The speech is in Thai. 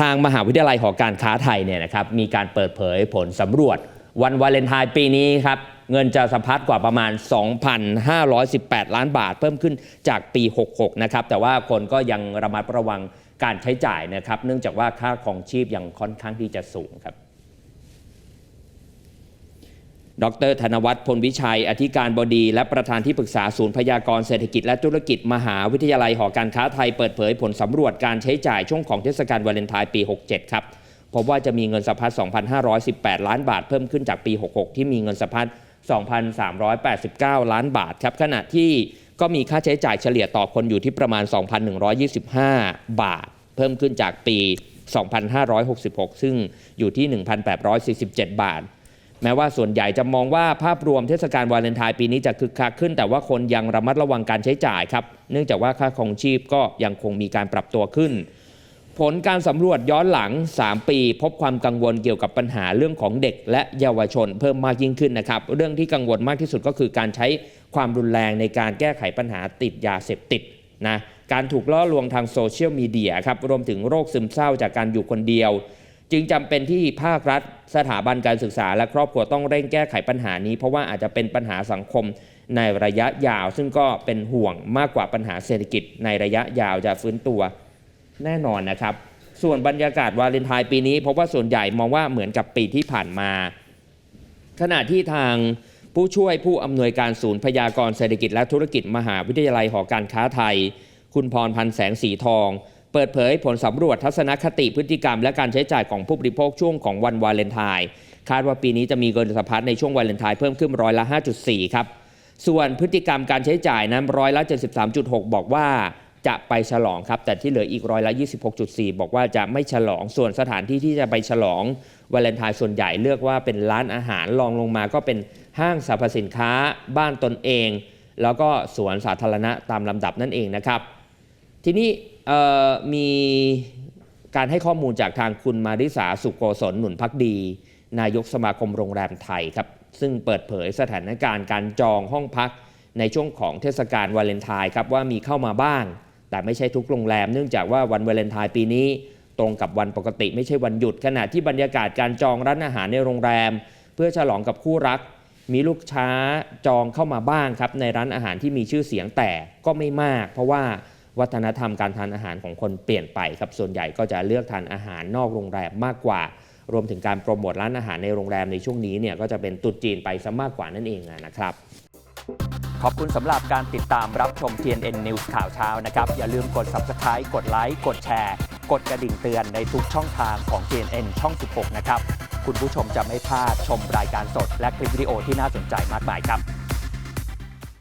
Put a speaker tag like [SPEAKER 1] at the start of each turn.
[SPEAKER 1] ทางมหาวิทยาลัยหอการค้าไทยเนี่ยนะครับมีการเปิดเผยผลสำรวจ วันวาเลนไทน์ปีนี้ครับเงินจะสะพัดกว่าประมาณ 2,518 ล้านบาท เพิ่มขึ้นจากปี 66 นะครับแต่ว่าคนก็ยังระมัดระวังการใช้จ่ายนะครับเนื่องจากว่าค่าของชีพยังค่อนข้างที่จะสูงครับ ดรธนวัฒน์พลวิชัย อธิการบดี และประธานที่ปรึกษาศูนย์พยากรณ์เศรษฐกิจและธุรกิจมหาวิทยาลัยหอการค้าไทยเปิดเผยผลสำรวจการใช้จ่ายช่วงของเทศกาลวาเลนไทน์ปี 67 ครับ พบว่าจะมีเงินสะพัด 2,518 ล้านบาทเพิ่มขึ้นจากปี 66 ที่มีเงินสะพัด 2,389 ล้านบาทครับขณะที่ก็มีค่าใช้จ่ายเฉลี่ยต่อคนอยู่ที่ประมาณ 2,125 บาท เพิ่มขึ้นจากปี 2566 ซึ่งอยู่ที่ 1,847 บาท แม้ว่าส่วนใหญ่จะมองว่าภาพรวมเทศกาลวาเลนไทน์ปีนี้จะคึกคักขึ้น แต่ว่าคนยังระมัดระวังการใช้จ่ายครับ เนื่องจากว่าค่าครองชีพก็ยังคงมีการปรับตัวขึ้น ผลการสำรวจย้อนหลัง 3 ปี พบความกังวลเกี่ยวกับปัญหาเรื่องของเด็กและเยาวชนเพิ่มมากยิ่งขึ้นนะครับ เรื่องที่กังวลมากที่สุดก็คือการใช้ความรุนแรงในการแก้ไขปัญหาติดยาเสพติดนะ การถูกล่อลวงทางโซเชียลมีเดียครับ รวมถึงโรคซึมเศร้าจากการอยู่คนเดียว จึงจำเป็นที่ภาครัฐ สถาบันการศึกษา และครอบครัวต้องเร่งแก้ไขปัญหานี้ เพราะว่าอาจจะเป็นปัญหาสังคมในระยะยาว ซึ่งก็เป็นห่วงมากกว่าปัญหาเศรษฐกิจในระยะยาวจะฟื้นตัวแน่นอนนะครับ ส่วนบรรยากาศวาเลนไทน์ปีนี้พบว่าส่วนใหญ่มองว่าเหมือนกับปีที่ผ่านมา ขณะที่ทางผู้ช่วยผู้อำนวยการศูนย์พยากรณ์เศรษฐกิจและธุรกิจมหาวิทยาลัยหอการค้าไทย คุณพรพันธ์แสงสีทอง เปิดเผยผลสำรวจทัศนคติพฤติกรรม และการใช้จ่ายของผู้บริโภคช่วงของวันวาเลนไทน์คาดว่าปีนี้จะมีเงินสะพัดในช่วงวาเลนไทน์เพิ่มขึ้นร้อยละ 5.4 ครับ ส่วนพฤติกรรมการใช้จ่ายนั้นร้อยละ 73.6 บอกว่าจะไปฉลองครับ แต่ที่เหลืออีกร้อยละ 26.4 บอกว่าจะไม่ฉลอง ส่วนสถานที่ที่จะไปฉลองวาเลนไทน์ส่วนใหญ่เลือกว่าเป็นร้านอาหารรองลงมาก็เป็นห้างสรรพสินค้า บ้านตนเอง แล้วก็สวนสาธารณะตามลำดับนั่นเองนะครับ ทีนี้ มีการให้ข้อมูลจากทางคุณมาริสาสุโกศลหนุนพักดี นายกสมาคมโรงแรมไทยครับ ซึ่งเปิดเผยสถานการณ์การจองห้องพักในช่วงของเทศกาลวาเลนไทน์ครับว่ามีเข้ามาบ้าง แต่ไม่ใช่ทุกโรงแรม เนื่องจากว่าวันวาเลนไทน์ปีนี้ ตรงกับวันปกติไม่ใช่วันหยุด ขณะที่บรรยากาศการจองร้านอาหารในโรงแรม เพื่อฉลองกับคู่รัก มีลูกค้าจองเข้ามาบ้างครับในร้านอาหารที่มีชื่อเสียงแต่ก็ไม่มาก เพราะว่า วัฒนธรรมการทานอาหารของคนเปลี่ยนไปครับส่วนใหญ่ก็จะเลือกทานอาหารนอกโรงแรมมากกว่า รวมถึงการโปรโมทร้านอาหารในโรงแรมในช่วงนี้เนี่ยก็จะเป็นตุดจีนไปซะมากกว่านั่นเองนะครับ
[SPEAKER 2] ขอบคุณสำหรับการติดตามรับชม TNN News ข่าวเช้านะครับ อย่าลืมกด Subscribe กดไลค์กดแชร์ กดกระดิ่งเตือนในทุกช่องทางของ TNN ช่อง 16 นะครับ คุณผู้ชมจะไม่พลาดชมรายการสดและคลิปวิดีโอที่น่าสนใจมากมายครับ